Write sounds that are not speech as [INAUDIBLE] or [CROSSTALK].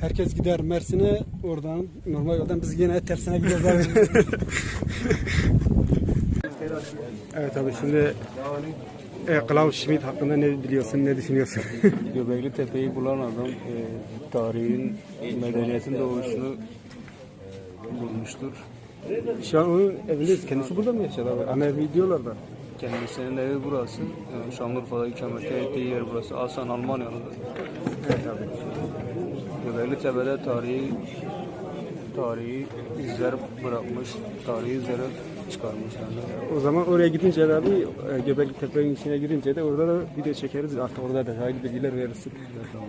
Herkes gider Mersin'e oradan normal yoldan biz yine tersine gideceğiz abi. [LAUGHS] evet abi şimdi e, Klaus Schmidt hakkında ne biliyorsun, ne düşünüyorsun? [LAUGHS] Göbekli Tepe'yi bulan adam e, tarihin, medeniyetin doğuşunu bulmuştur. Şu an onun evindeyiz. Kendisi burada mı yaşadı abi? Ana evi diyorlar da. Kendisinin evi burası. E, Şanlıurfa'da ikamet ettiği yer burası. Aslan Almanya'da. Evet abi. Tepe'de tarihi tarihi izler bırakmış, tarihi izleri çıkarmış yani. O zaman oraya gidince de abi e, Göbekli Tepe'nin içine girince de orada da video çekeriz. Artık orada detaylı bilgiler verirsin. Evet, tamam.